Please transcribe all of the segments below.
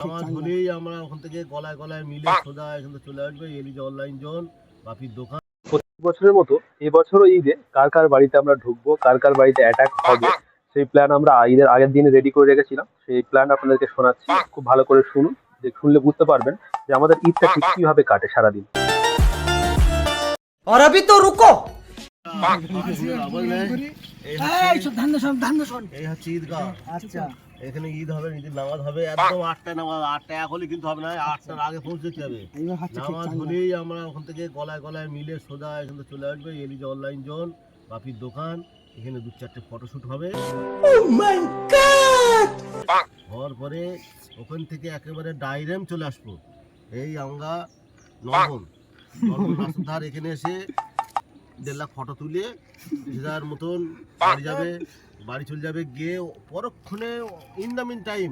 আমার ধরেই আমরা ওখান থেকে গলায় গলায় মিলে সোজা এখান থেকে চলে আসবে এলিজা অনলাইন জোন বাপির দোকান প্রত্যেক বছরের মতো এবছরও ঈদে কার কার বাড়িতে আমরা ঢুকবো কার কার বাড়িতে অ্যাটাক হবে সেই প্ল্যান আমরা ঈদের আগের দিন রেডি করে রেখেছিলাম সেই প্ল্যান আপনাদেরকে শোনাচ্ছি খুব ভালো করে শুনুন যে শুনলে বুঝতে পারবেন যে আমাদের ঈদটা ঠিক কিভাবে কাটে সারাদিন और अभी तो रुको বুঝলে? এই এই সব ধান শোন ধান শোন এই হচ্ছে ঈদগাহ আচ্ছা এখানে ঈদ হবে ঈদের নামাজ হবে একদম আটটায় নামাজ আটটা এক হলে কিন্তু হবে না আটটার আগে পৌঁছে যেতে হবে নামাজ হলেই আমরা ওখান থেকে গলায় গলায় মিলে সোজা এখান থেকে চলে আসবে এলিজা অনলাইন জোন বাপির দোকান এখানে দু চারটে ফটোশুট হবে। হওয়ার পরে ওখান থেকে একেবারে ডাইরেম চলে আসব। এই আমরা নরবন নরবন রাস্তার এখানে এসে দেড় লাখ ফটো তুলে যার মতন বাড়ি যাবে, বাড়ি চলে যাবে, গিয়ে পরক্ষণে ইন দ্য মিন টাইম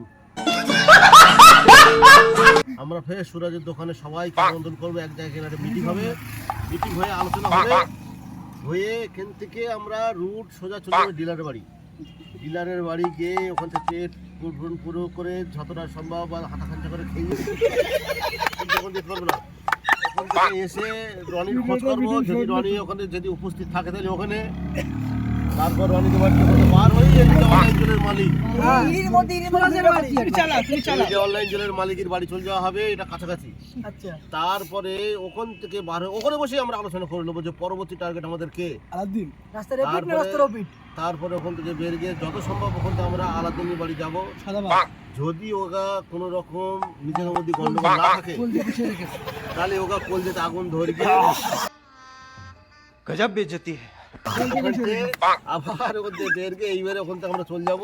আমরা ফের সুরাজের দোকানে সবাইকে আমন্ত্রণ করব, এক জায়গায় একটা মিটিং হবে। মিটিং হয়ে আলোচনা হবে হয়ে এখান থেকে আমরা রুট সোজা চলে যাবে ডিলারের বাড়ি। ডিলারের বাড়ি গিয়ে ওখান থেকে পেট পুরো করে যতটা সম্ভব বা হাতা খাঞ্চা করে খেয়ে পারব না। ওখান থেকে এসে রনির খোঁজ করব যদি রনি ওখানে যদি উপস্থিত থাকে তাহলে ওখানে তারপর রনি কি বলতে পার হয়ে অনলাইন জলের মালিক। হ্যাঁ। মধ্যে মধ্যে তুমি চালা তুমি চালা যে অনলাইন জলের মালিকের বাড়ি চলে যাওয়া হবে এটা কাছাকাছি। আচ্ছা। তারপরে ওখান থেকে বার ওখানে বসে আমরা আলোচনা করে নেব যে পরবর্তী টার্গেট আমাদের কে। আলাদিন রাস্তা না রাস্তা তারপরে ওখান থেকে বের গিয়ে যত সম্ভব ওখান থেকে আমরা আলাদিনের বাড়ি যাব। যদি ওগা কোন রকম নিজের মধ্যে গন্ডগোল না থাকে তাহলে ওগা কলজেতে আগুন ধরে গজব বেজতি হ্যাঁ আবার ওখান থেকে বের এইবারে ওখান থেকে আমরা চলে যাব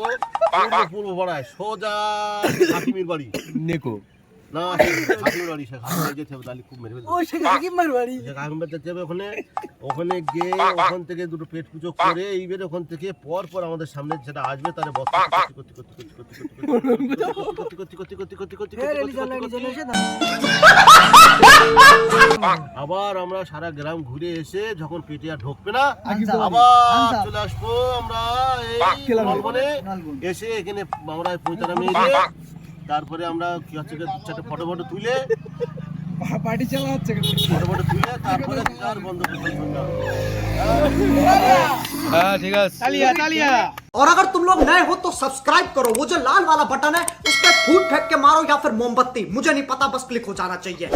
পূর্ব পূর্ব পাড়ায় সোজা হাকিমের বাড়ি नेको না হাকিমের বাড়ি সে হাকিমের যেতে হবে তাহলে খুব মেরে ফেলবে ওই সে বাড়ি সে হাকিমের যেতে হবে ওখানে ওখানে গিয়ে ওখান থেকে দুটো পেট পুজো করে এইবারে ওখান থেকে পর পর আমাদের সামনে যেটা আসবে তাহলে বস্তা করতে করতে করতে করতে করতে করতে করতে করতে করতে করতে ফের করতে এলি চলে এলি চলে এসে আবার আমরা সারা গ্রাম ঘুরে এসে যখন পেটে আর ঢুকবে না আনসার। আবার আনসার। চলে আসবো আমরা এই ক্লাবে। নলবনে নলবন। এসে এখানে আমরা পৌঁছানা মেরে তারপরে আমরা কি হচ্ছে কি দু চারটে ফটো ফটো তুলে পার্টি চালা হচ্ছে ফটো ফটো তুলে তারপরে আর বন্ধ করতে हाँ ठीक है तालिया तालिया और अगर तुम लोग नए हो तो सब्सक्राइब करो वो जो लाल वाला बटन है उस पर फूट फेंक के मारो या फिर मोमबत्ती मुझे नहीं पता बस क्लिक हो जाना चाहिए